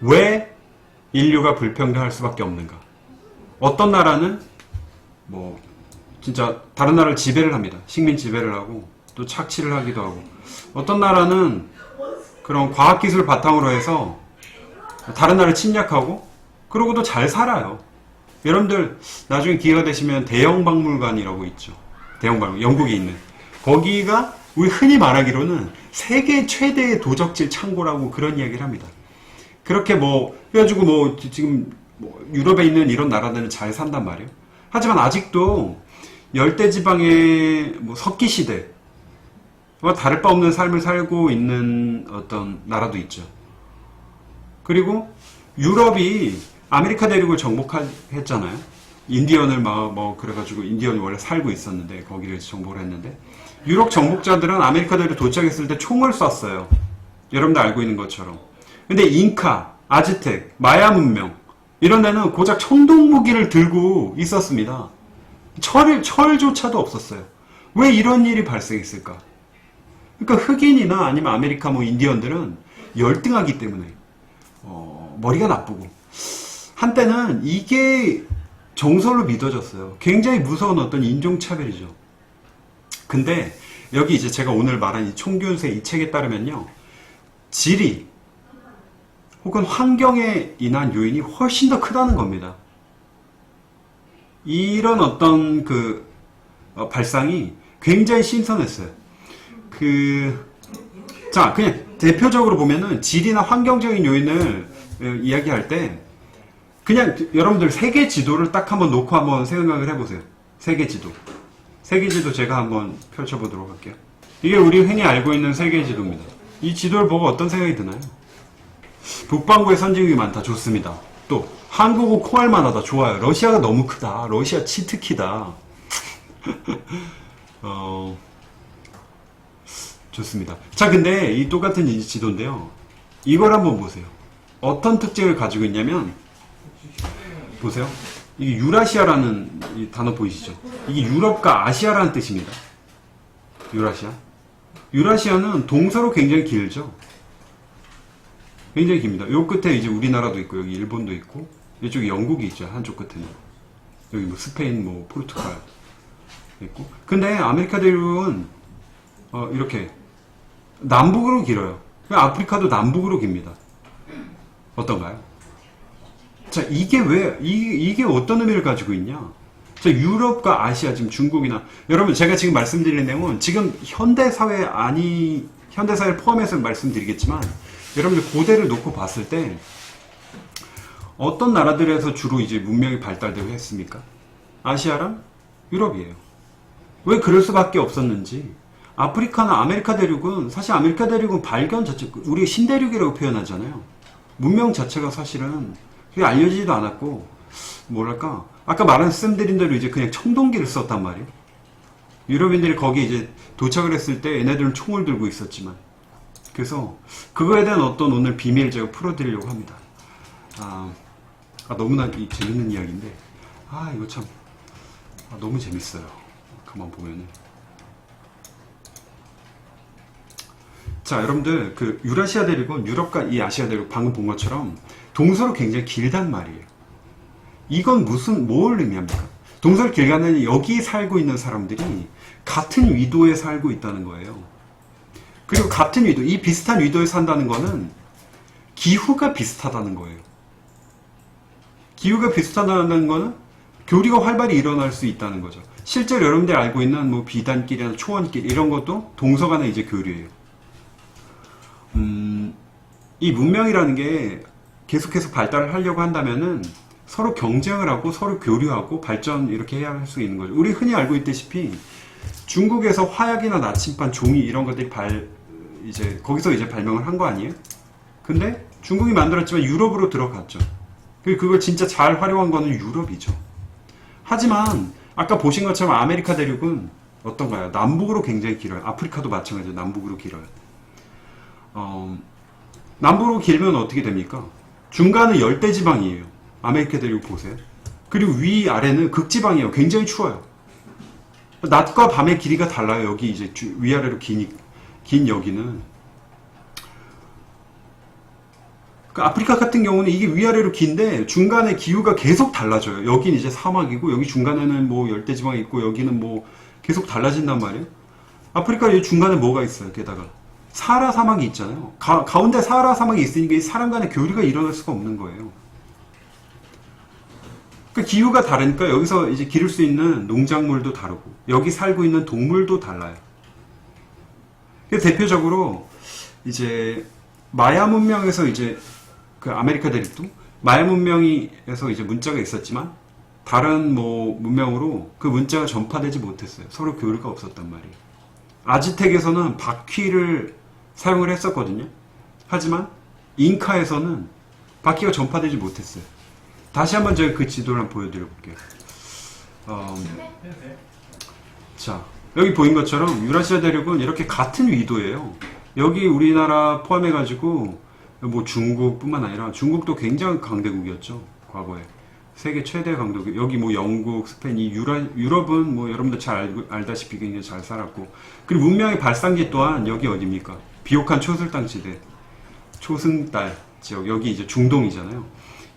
왜 인류가 불평등할 수밖에 없는가? 어떤 나라는 뭐 진짜 다른 나라를 지배를 합니다. 식민 지배를 하고 또 착취를 하기도 하고 어떤 나라는 그런 과학기술 바탕으로 해서 다른 나라를 침략하고 그러고도 잘 살아요. 여러분들 나중에 기회가 되시면 대형 박물관이라고 있죠. 대형 박물관 영국에 있는 거기가 우리 흔히 말하기로는 세계 최대의 도적질 창고라고 그런 이야기를 합니다. 그렇게 뭐 해가지고 뭐 지- 지금 뭐 유럽에 있는 이런 나라들은 잘 산단 말이에요. 하지만 아직도 열대 지방의 뭐 석기 시대 와 다를 바 없는 삶을 살고 있는 어떤 나라도 있죠. 그리고 유럽이 아메리카 대륙을 정복했잖아요. 인디언을 막 뭐 그래가지고 인디언이 원래 살고 있었는데 거기를 정복을 했는데 유럽 정복자들은 아메리카 대륙 도착했을 때 총을 쐈어요. 여러분들 알고 있는 것처럼. 근데 잉카, 아즈텍, 마야 문명 이런 데는 고작 청동 무기를 들고 있었습니다. 철 철조차도 없었어요. 왜 이런 일이 발생했을까? 그러니까 흑인이나 아니면 아메리카 뭐 인디언들은 열등하기 때문에 어, 머리가 나쁘고 한때는 이게 정설로 믿어졌어요. 굉장히 무서운 어떤 인종차별이죠. 근데 여기 이제 제가 오늘 말한 이 총균세 이 책에 따르면요. 질이 혹은 환경에 인한 요인이 훨씬 더 크다는 겁니다. 이런 어떤 그 어, 발상이 굉장히 신선했어요. 그, 자, 그냥 대표적으로 보면은 질이나 환경적인 요인을 어, 이야기할 때 그냥 여러분들 세계 지도를 딱 한번 놓고 한번 생각을 해보세요. 세계 지도. 세계 지도 제가 한번 펼쳐보도록 할게요. 이게 우리 흔히 알고 있는 세계 지도입니다. 이 지도를 보고 어떤 생각이 드나요? 북반구에 선진국이 많다. 좋습니다. 또 한국은 코알만하다. 좋아요. 러시아가 너무 크다. 러시아 치트키다. 어, 좋습니다. 자, 근데 이 똑같은 이 지도인데요. 이걸 한번 보세요. 어떤 특징을 가지고 있냐면 보세요. 이게 유라시아라는 이 단어 보이시죠? 이게 유럽과 아시아라는 뜻입니다. 유라시아. 유라시아는 동서로 굉장히 길죠. 굉장히 깁니다. 요 끝에 이제 우리나라도 있고 여기 일본도 있고 이쪽에 영국이 있죠. 한쪽 끝에는 여기 뭐 스페인, 뭐 포르투갈 있고. 근데 아메리카 대륙은 어, 이렇게 남북으로 길어요. 아프리카도 남북으로 깁니다. 어떤가요? 자, 이게 왜, 이, 게 어떤 의미를 가지고 있냐? 자, 유럽과 아시아, 지금 중국이나, 여러분, 제가 지금 말씀드리는 내용은 지금 현대사회 아니, 현대사회를 포함해서 말씀드리겠지만, 여러분들 고대를 놓고 봤을 때, 어떤 나라들에서 주로 이제 문명이 발달되고 했습니까? 아시아랑 유럽이에요. 왜 그럴 수밖에 없었는지, 아프리카나 아메리카 대륙은, 사실 아메리카 대륙은 발견 자체, 우리가 신대륙이라고 표현하잖아요. 문명 자체가 사실은 그게 알려지지도 않았고 뭐랄까 아까 말씀드린 대로 이제 그냥 청동기를 썼단 말이에요. 유럽인들이 거기 이제 도착을 했을 때 얘네들은 총을 들고 있었지만 그래서 그거에 대한 어떤 오늘 비밀을 제가 풀어드리려고 합니다. 아, 아, 너무나 이 재밌는 이야기인데 아 이거 참 아, 너무 재밌어요. 가만 보면은 자, 여러분들, 그, 유라시아 대륙은 유럽과 이 아시아 대륙 방금 본 것처럼 동서로 굉장히 길단 말이에요. 이건 무슨, 뭘 의미합니까? 동서로 길가는 여기 살고 있는 사람들이 같은 위도에 살고 있다는 거예요. 그리고 같은 위도, 이 비슷한 위도에 산다는 거는 기후가 비슷하다는 거예요. 기후가 비슷하다는 거는 교류가 활발히 일어날 수 있다는 거죠. 실제로 여러분들이 알고 있는 뭐 비단길이나 초원길 이런 것도 동서 간의 이제 교류예요. 음, 이 문명이라는 게 계속해서 발달을 하려고 한다면은 서로 경쟁을 하고 서로 교류하고 발전 이렇게 해야 할 수 있는 거죠. 우리 흔히 알고 있다시피 중국에서 화약이나 나침반, 종이 이런 것들이 발 이제 거기서 이제 발명을 한 거 아니에요? 근데 중국이 만들었지만 유럽으로 들어갔죠. 그 그걸 진짜 잘 활용한 거는 유럽이죠. 하지만 아까 보신 것처럼 아메리카 대륙은 어떤가요? 남북으로 굉장히 길어요. 아프리카도 마찬가지로 남북으로 길어요. 어, 남부로 길면 어떻게 됩니까? 중간은 열대지방이에요. 아메리카 대륙 보세요. 그리고 위, 아래는 극지방이에요. 굉장히 추워요. 낮과 밤의 길이가 달라요. 여기 이제 주- 위아래로 긴, 긴 여기는. 그 아프리카 같은 경우는 이게 위아래로 긴데 중간에 기후가 계속 달라져요. 여긴 이제 사막이고 여기 중간에는 뭐 열대지방이 있고 여기는 뭐 계속 달라진단 말이에요. 아프리카 이 중간에 뭐가 있어요? 게다가 사하라 사막이 있잖아요. 가, 가운데 사하라 사막이 있으니까 이 사람 간의 교류가 일어날 수가 없는 거예요. 그 기후가 다르니까 여기서 이제 기를 수 있는 농작물도 다르고 여기 살고 있는 동물도 달라요. 그래서 대표적으로 이제 마야 문명에서 이제 그 아메리카 대륙도 마야 문명에서 이제 문자가 있었지만 다른 뭐 문명으로 그 문자가 전파되지 못했어요. 서로 교류가 없었단 말이에요. 아즈텍에서는 바퀴를 사용을 했었거든요. 하지만 잉카에서는 바퀴가 전파되지 못했어요. 다시 한번 제가 그 지도를 한번 보여드려 볼게요. 어, 자, 여기 보인 것처럼 유라시아 대륙은 이렇게 같은 위도예요. 여기 우리나라 포함해가지고 뭐 중국뿐만 아니라 중국도 굉장히 강대국이었죠. 과거에. 세계 최대 강대국. 여기 뭐 영국, 스페인, 이 유라, 유럽은 뭐 여러분들 잘 알고, 알다시피 굉장히 잘 살았고. 그리고 문명의 발상지 또한 여기 어딥니까? 비옥한 초슬당 지대. 초승달 지역. 여기 이제 중동이잖아요.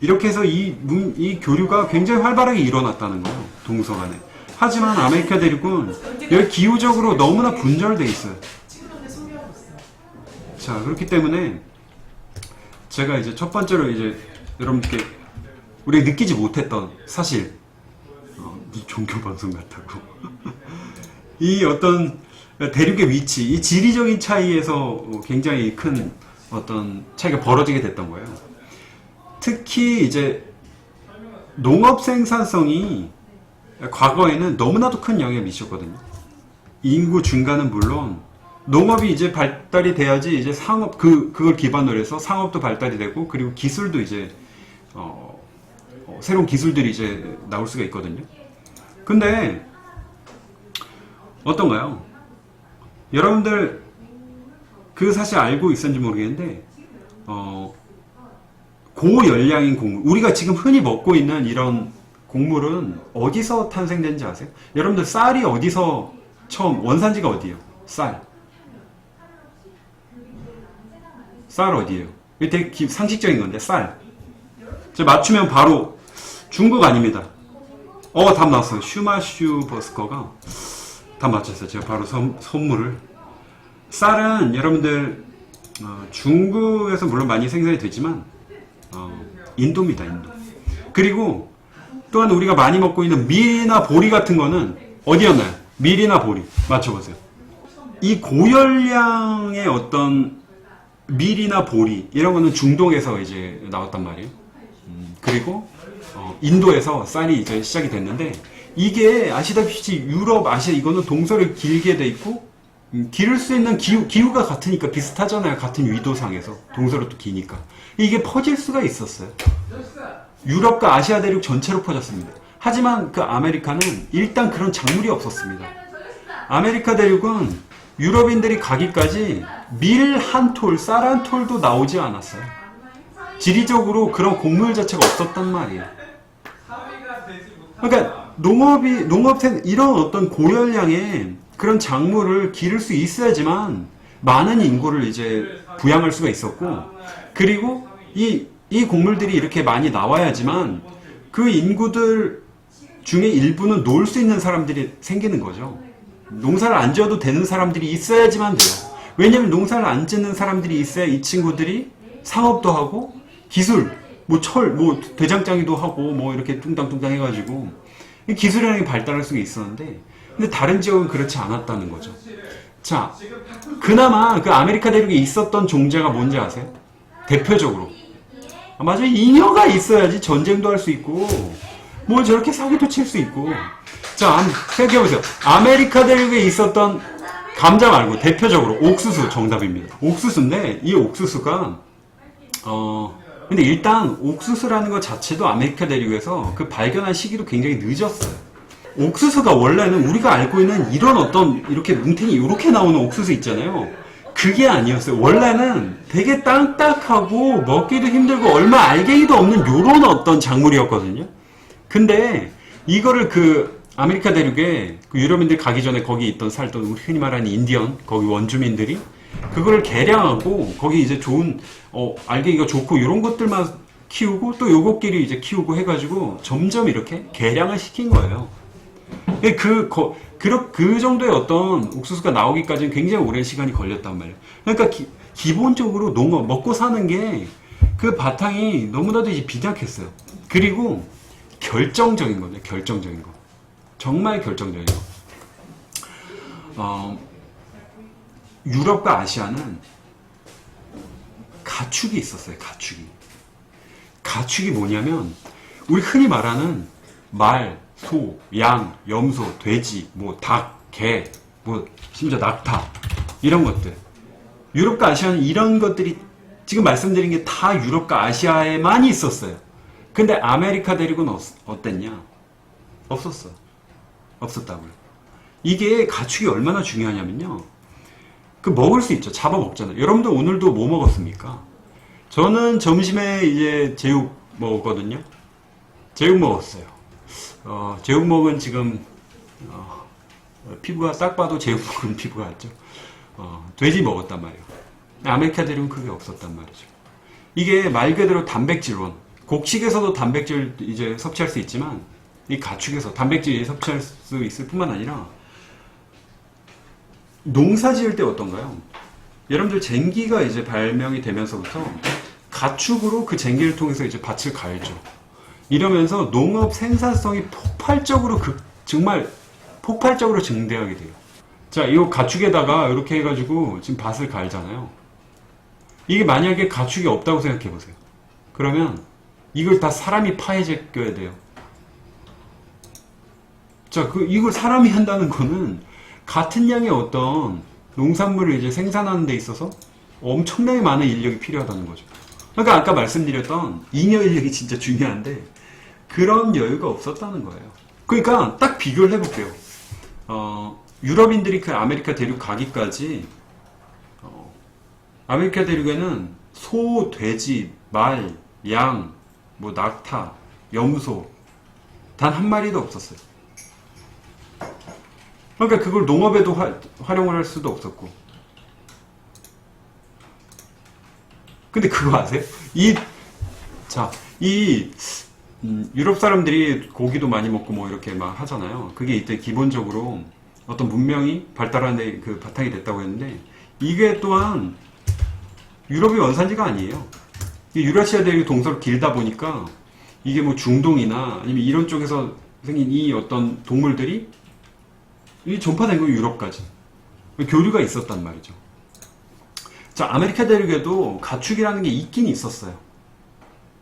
이렇게 해서 이, 문, 이 교류가 굉장히 활발하게 일어났다는 거예요. 동서간에. 하지만 아메리카 대륙은 여기 기후적으로 너무나 분절돼 있어요. 자, 그렇기 때문에 제가 이제 첫 번째로 이제 여러분께 우리가 느끼지 못했던 사실, 어, 종교 방송 같다고. 이 어떤 대륙의 위치, 이 지리적인 차이에서 굉장히 큰 어떤 차이가 벌어지게 됐던 거예요. 특히 이제 농업 생산성이 과거에는 너무나도 큰 영향을 미쳤거든요. 인구 증가는 물론 농업이 이제 발달이 돼야지 이제 상업 그 그걸 기반으로 해서 상업도 발달이 되고 그리고 기술도 이제 어, 어, 새로운 기술들이 이제 나올 수가 있거든요. 근데 어떤가요? 여러분들 그 사실 알고 있었는지 모르겠는데 어, 고열량인 곡물 우리가 지금 흔히 먹고 있는 이런 곡물은 어디서 탄생된지 아세요? 여러분들 쌀이 어디서 처음 원산지가 어디예요? 쌀. 쌀 어디예요? 이게 되게 기- 상식적인 건데 쌀. 저 맞추면 바로 중국 아닙니다. 어, 답 나왔어요. 슈마슈 버스커가 답 맞췄어요. 제가 바로 선, 선물을. 쌀은 여러분들 어, 중국에서 물론 많이 생산이 되지만 어, 인도입니다. 인도. 그리고 또한 우리가 많이 먹고 있는 밀이나 보리 같은 거는 어디였나요? 밀이나 보리. 맞춰보세요. 이 고열량의 어떤 밀이나 보리 이런 거는 중동에서 이제 나왔단 말이에요. 음, 그리고 어, 인도에서 쌀이 이제 시작이 됐는데 이게 아시다시피 유럽, 아시아 이거는 동서를 길게 돼 있고 음, 기를 수 있는 기후, 기후가 같으니까 비슷하잖아요. 같은 위도상에서 동서로 또 기니까 이게 퍼질 수가 있었어요. 유럽과 아시아 대륙 전체로 퍼졌습니다. 하지만 그 아메리카는 일단 그런 작물이 없었습니다. 아메리카 대륙은 유럽인들이 가기까지 밀 한 톨, 쌀 한 톨도 나오지 않았어요. 지리적으로 그런 곡물 자체가 없었단 말이에요. 그러니까 농업이 농업생 이런 어떤 고열량의 그런 작물을 기를 수 있어야지만 많은 인구를 이제 부양할 수가 있었고 그리고 이, 이 곡물들이 이렇게 많이 나와야지만 그 인구들 중에 일부는 놀 수 있는 사람들이 생기는 거죠. 농사를 안 지어도 되는 사람들이 있어야지만 돼요. 왜냐면 농사를 안 짓는 사람들이 있어야 이 친구들이 상업도 하고 기술, 뭐 철, 뭐 대장장이도 하고 뭐 이렇게 뚱땅뚱땅 해가지고 이 기술이라는 게 발달할 수가 있었는데 근데 다른 지역은 그렇지 않았다는 거죠. 자, 그나마 그 아메리카 대륙에 있었던 종자가 뭔지 아세요? 대표적으로. 아, 맞아요. 잉여가 있어야지 전쟁도 할 수 있고, 뭐 저렇게 사기도 칠 수 있고. 자, 생각해보세요. 아메리카 대륙에 있었던 감자 말고 대표적으로 옥수수 정답입니다. 옥수수인데, 이 옥수수가, 어, 근데 일단 옥수수라는 것 자체도 아메리카 대륙에서 그 발견한 시기도 굉장히 늦었어요. 옥수수가 원래는 우리가 알고 있는 이런 어떤 이렇게 뭉탱이 이렇게 나오는 옥수수 있잖아요. 그게 아니었어요. 원래는 되게 딱딱하고 먹기도 힘들고 얼마 알갱이도 없는 요런 어떤 작물이었거든요. 근데 이거를 그 아메리카 대륙에 그 유럽인들 가기 전에 거기 있던 살던 우리 흔히 말하는 인디언 거기 원주민들이 그걸 개량하고 거기 이제 좋은 어 알갱이가 좋고 이런 것들만 키우고 또 요것끼리 이제 키우고 해가지고 점점 이렇게 개량을 시킨 거예요. 예, 그, 거, 그, 그 정도의 어떤 옥수수가 나오기까지는 굉장히 오랜 시간이 걸렸단 말이에요. 그러니까 기, 본적으로 농업, 먹고 사는 게 그 바탕이 너무나도 이제 빈약했어요. 그리고 결정적인 거죠. 결정적인 거. 정말 결정적인 거. 어, 유럽과 아시아는 가축이 있었어요. 가축이. 가축이 뭐냐면 우리 흔히 말하는 말, 소, 양, 염소, 돼지, 뭐 닭, 개, 뭐 심지어 낙타 이런 것들. 유럽과 아시아는 이런 것들이 지금 말씀드린 게 다 유럽과 아시아에만 있었어요. 근데 아메리카 대륙은 없, 어땠냐? 없었어. 없었다고요. 이게 가축이 얼마나 중요하냐면요. 그 먹을 수 있죠. 잡아 먹잖아요. 여러분들 오늘도 뭐 먹었습니까? 저는 점심에 이제 제육 먹었거든요. 제육 먹었어요. 어, 제육 먹은 지금 어, 피부가 딱 봐도 제육 먹은 피부 같죠. 어, 돼지 먹었단 말이에요. 아메리카 대륙은 그게 없었단 말이죠. 이게 말 그대로 단백질원. 곡식에서도 단백질 이제 섭취할 수 있지만 이 가축에서 단백질 섭취할 수 있을 뿐만 아니라 농사 지을 때 어떤가요? 여러분들 쟁기가 이제 발명이 되면서부터 가축으로 그 쟁기를 통해서 이제 밭을 갈죠. 이러면서 농업 생산성이 폭발적으로 그 정말 폭발적으로 증대하게 돼요. 자, 이 가축에다가 이렇게 해가지고 지금 밭을 갈잖아요. 이게 만약에 가축이 없다고 생각해 보세요. 그러면 이걸 다 사람이 파헤제껴야 돼요. 자, 그 이걸 사람이 한다는 거는 같은 양의 어떤 농산물을 이제 생산하는 데 있어서 엄청나게 많은 인력이 필요하다는 거죠. 그러니까 아까 말씀드렸던 잉여 인력이 진짜 중요한데 그런 여유가 없었다는 거예요. 그러니까 딱 비교를 해볼게요. 어, 유럽인들이 그 아메리카 대륙 가기까지 어, 아메리카 대륙에는 소, 돼지, 말, 양, 뭐 낙타, 염소 단 한 마리도 없었어요. 그러니까 그걸 농업에도 화, 활용을 할 수도 없었고. 근데 그거 아세요? 이, 자, 이, 음, 유럽 사람들이 고기도 많이 먹고 뭐 이렇게 막 하잖아요. 그게 이때 기본적으로 어떤 문명이 발달하는 그 바탕이 됐다고 했는데, 이게 또한 유럽이 원산지가 아니에요. 이 유라시아 대륙 동서로 길다 보니까 이게 뭐 중동이나 아니면 이런 쪽에서 생긴 이 어떤 동물들이 이 전파된 거 유럽까지 교류가 있었단 말이죠. 자 아메리카 대륙에도 가축이라는 게 있긴 있었어요.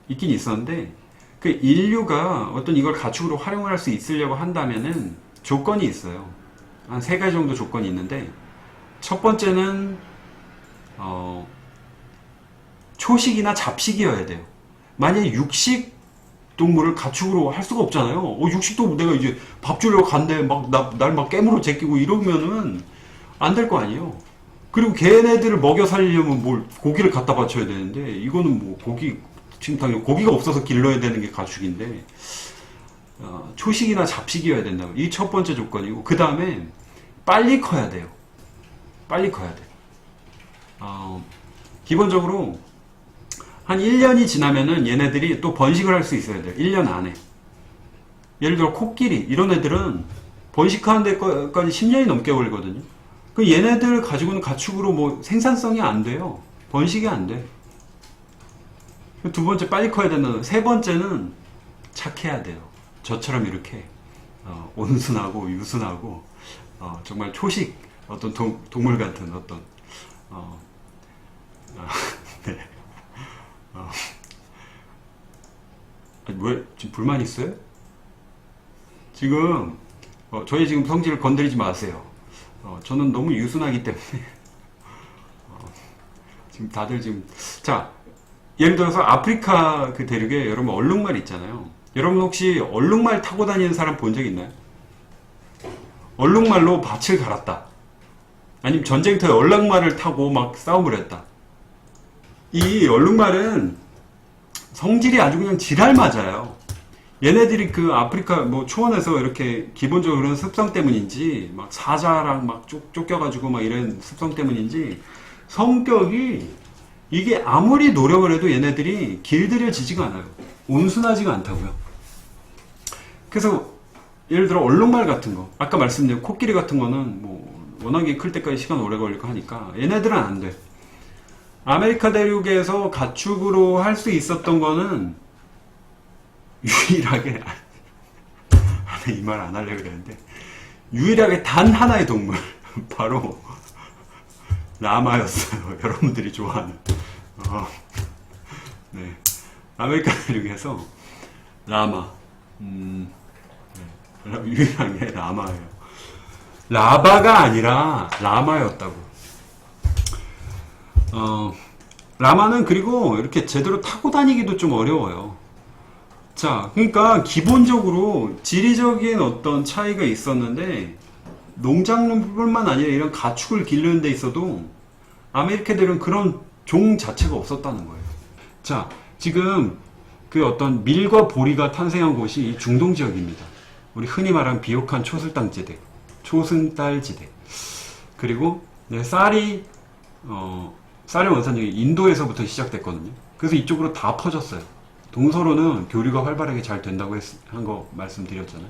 있긴 있었는데 그 인류가 어떤 이걸 가축으로 활용할 수 있으려고 한다면은 조건이 있어요. 한 세 가지 정도 조건이 있는데 첫 번째는 어, 초식이나 잡식이어야 돼요. 만약에 육식 동물을 가축으로 할 수가 없잖아요. 어, 육식도 내가 이제 밥 주려고 간데 막, 나, 날막 깨물어 제끼고 이러면은 안 될 거 아니에요. 그리고 걔네들을 먹여 살리려면 뭘 고기를 갖다 바쳐야 되는데 이거는 뭐 고기 지금 당연히 고기가 없어서 길러야 되는 게 가축인데 어, 초식이나 잡식이어야 된다고 이 첫 번째 조건이고 그 다음에 빨리 커야 돼요. 빨리 커야 돼. 어, 기본적으로 한 1년이 지나면은 얘네들이 또 번식을 할 수 있어야 돼요. 1년 안에. 예를 들어 코끼리 이런 애들은 번식하는 데까지 10년이 넘게 걸리거든요. 그 얘네들 가지고는 가축으로 뭐 생산성이 안 돼요. 번식이 안 돼. 두 번째 빨리 커야 되는 세 번째는 착해야 돼요. 저처럼 이렇게 어, 온순하고 유순하고 어, 정말 초식 어떤 동, 동물 같은 어떤 어, 아, 네. 어. 아니, 왜 지금 불만 있어요? 지금 어, 저희 지금 성질을 건드리지 마세요. 어, 저는 너무 유순하기 때문에 어, 지금 다들 지금 자 예를 들어서 아프리카 그 대륙에 여러분 얼룩말 있잖아요. 여러분 혹시 얼룩말 타고 다니는 사람 본 적 있나요? 얼룩말로 밭을 갈았다. 아니면 전쟁터에 얼룩말을 타고 막 싸움을 했다. 이 얼룩말은 성질이 아주 그냥 지랄 맞아요. 얘네들이 그 아프리카 뭐 초원에서 이렇게 기본적으로 그런 습성 때문인지 막 사자랑 막 쫓, 쫓겨가지고 막 이런 습성 때문인지 성격이 이게 아무리 노력을 해도 얘네들이 길들여지지가 않아요. 온순하지가 않다고요. 그래서 예를 들어 얼룩말 같은 거 아까 말씀드린 코끼리 같은 거는 뭐 워낙에 클 때까지 시간 오래 걸리고 하니까 얘네들은 안 돼. 아메리카 대륙에서 가축으로 할 수 있었던 거는 유일하게 이 말 안 하려고 그랬는데 유일하게 단 하나의 동물 바로 라마였어요. 여러분들이 좋아하는. 어, 네. 아메리카 대륙에서 라마. 음, 네. 유일하게 라마예요. 라바가 아니라 라마였다고. 어, 라마는 그리고 이렇게 제대로 타고 다니기도 좀 어려워요. 자, 그러니까 기본적으로 지리적인 어떤 차이가 있었는데 농작물뿐만 아니라 이런 가축을 기르는 데 있어도 아메리카들은 그런 종 자체가 없었다는 거예요. 자, 지금 그 어떤 밀과 보리가 탄생한 곳이 중동 지역입니다. 우리 흔히 말하는 비옥한 초슬땅 지대, 초승달 지대. 그리고 네, 쌀이 어, 쌀의 원산지가 인도에서부터 시작됐거든요. 그래서 이쪽으로 다 퍼졌어요. 동서로는 교류가 활발하게 잘 된다고 한 거 말씀드렸잖아요.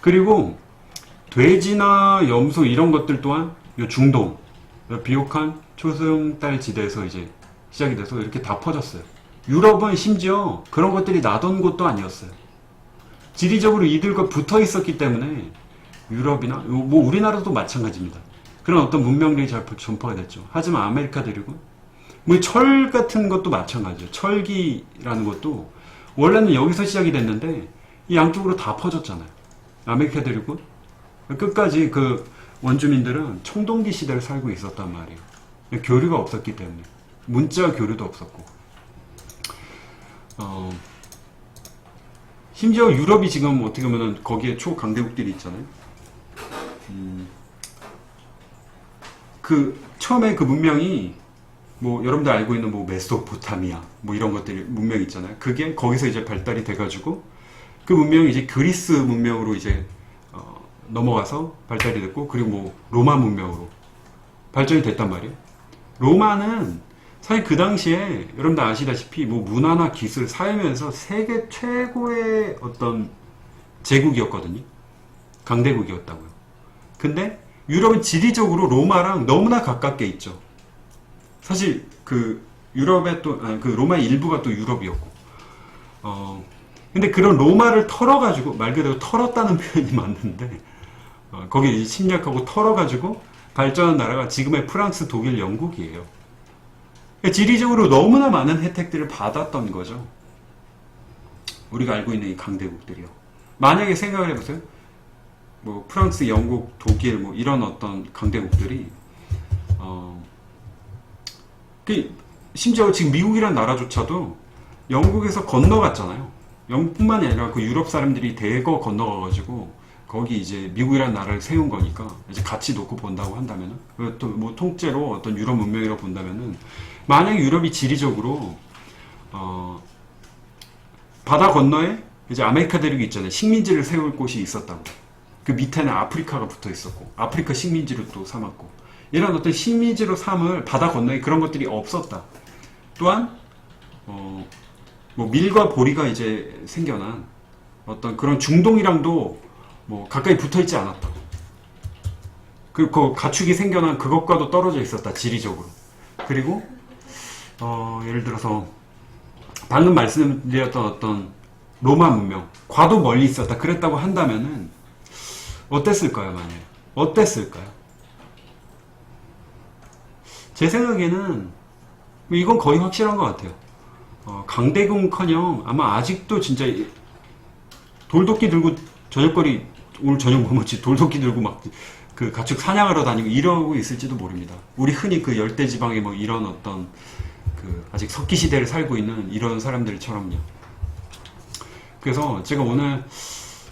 그리고 돼지나 염소 이런 것들 또한 요 중동, 요 비옥한 초승달 지대에서 이제 시작이 돼서 이렇게 다 퍼졌어요. 유럽은 심지어 그런 것들이 나던 곳도 아니었어요. 지리적으로 이들과 붙어 있었기 때문에 유럽이나 요- 뭐 우리나라도 마찬가지입니다. 그런 어떤 문명들이 잘 전파가 됐죠. 하지만 아메리카 대륙은 뭐 철 같은 것도 마찬가지예요. 철기라는 것도 원래는 여기서 시작이 됐는데 이 양쪽으로 다 퍼졌잖아요. 아메리카 대륙은 끝까지 그 원주민들은 청동기 시대를 살고 있었단 말이에요. 교류가 없었기 때문에 문자 교류도 없었고 어, 심지어 유럽이 지금 어떻게 보면 거기에 초강대국들이 있잖아요. 음, 그 처음에 그 문명이 뭐 여러분들 알고 있는 뭐 메소포타미아 뭐 이런 것들이 문명 있잖아요. 그게 거기서 이제 발달이 돼가지고 그 문명이 이제 그리스 문명으로 이제 어, 넘어가서 발달이 됐고 그리고 뭐 로마 문명으로 발전이 됐단 말이에요. 로마는 사실 그 당시에 여러분들 아시다시피 뭐 문화나 기술, 사회면에서 세계 최고의 어떤 제국이었거든요. 강대국이었다고요. 근데 유럽은 지리적으로 로마랑 너무나 가깝게 있죠. 사실 그 유럽의 또, 그 로마의 일부가 또 유럽이었고. 어, 근데 그런 로마를 털어가지고, 말 그대로 털었다는 표현이 맞는데, 어, 거기 침략하고 털어가지고 발전한 나라가 지금의 프랑스, 독일, 영국이에요. 그러니까 지리적으로 너무나 많은 혜택들을 받았던 거죠. 우리가 알고 있는 이 강대국들이요. 만약에 생각을 해보세요. 뭐 프랑스, 영국, 독일 뭐 이런 어떤 강대국들이 어, 그 심지어 지금 미국이라는 나라조차도 영국에서 건너갔잖아요. 영국뿐만이 아니라 그 유럽 사람들이 대거 건너가가지고 거기 이제 미국이라는 나라를 세운 거니까 이제 같이 놓고 본다고 한다면은 또뭐 통째로 어떤 유럽 문명이라고 본다면은 만약 유럽이 지리적으로 어, 바다 건너에 이제 아메리카 대륙이 있잖아요. 식민지를 세울 곳이 있었다고. 그 밑에는 아프리카가 붙어 있었고 아프리카 식민지로 또 삼았고 이런 어떤 식민지로 삼을 바다 건너에 그런 것들이 없었다. 또한 어, 뭐 밀과 보리가 이제 생겨난 어떤 그런 중동이랑도 뭐 가까이 붙어 있지 않았다. 그리고 그 가축이 생겨난 그것과도 떨어져 있었다 지리적으로. 그리고 어, 예를 들어서 방금 말씀드렸던 어떤 로마 문명 과도 멀리 있었다 그랬다고 한다면은 어땠을까요 만약 어땠을까요? 제 생각에는 뭐 이건 거의 확실한 것 같아요. 어, 강대국커녕 아마 아직도 진짜 이- 돌도끼 들고 저녁거리 오늘 저녁 뭐 먹지 돌도끼 들고 막 그 가축 사냥하러 다니고 이러고 있을지도 모릅니다. 우리 흔히 그 열대 지방에 뭐 이런 어떤 그 아직 석기 시대를 살고 있는 이런 사람들처럼요. 그래서 제가 오늘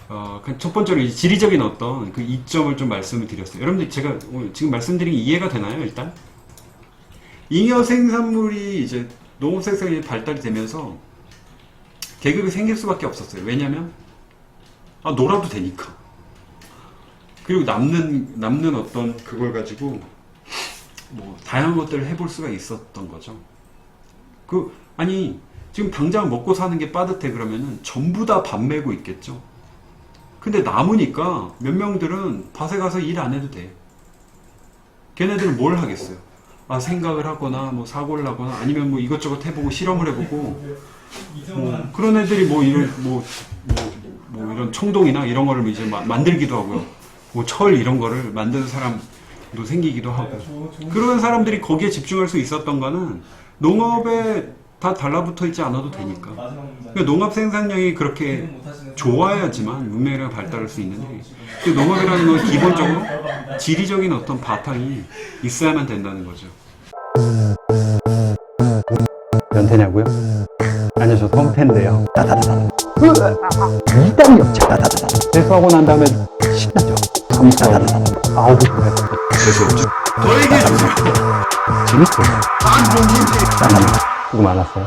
어, 그첫 번째로 이 지리적인 어떤 그 이점을 좀 말씀을 드렸어요. 여러분들 제가 지금 말씀드린 게 이해가 되나요? 일단 잉여 생산물이 이제 농업 생산이 발달이 되면서 계급이 생길 수밖에 없었어요. 왜냐면 아 놀아도 되니까. 그리고 남는 남는 어떤 그걸 가지고 뭐 다양한 것들을 해볼 수가 있었던 거죠. 그 아니 지금 당장 먹고 사는 게 빠듯해 그러면은 전부 다 밥 메고 있겠죠. 근데 남으니까 몇 명들은 밭에 가서 일 안 해도 돼. 걔네들은 뭘 하겠어요? 아 생각을 하거나 뭐 사고를 하거나 아니면 뭐 이것저것 해보고 실험을 해보고 뭐 그런 애들이 뭐 이런 뭐, 뭐, 뭐 이런 청동이나 이런 거를 이제 마- 만들기도 하고요. 뭐 철 이런 거를 만드는 사람도 생기기도 하고 그런 사람들이 거기에 집중할 수 있었던 거는 농업에 다 달라붙어 있지 않아도 되니까. 그러니까 농업 생산량이 그렇게 좋아야지만 문명이가 발달할 수 있는데 그 농업이라는 건 기본적으로 지리적인 어떤 바탕이 있어야만 된다는 거죠. 연태냐고요? 아니요, 저 성태인데요. 따다다다. 이단이요. 따다다다. 세수하고 난 다음에 신나죠. 감사하다다다. 아우, 그래. 더 얘기해 주세요. 재밌어요. 따다다다. 수고 많았어요.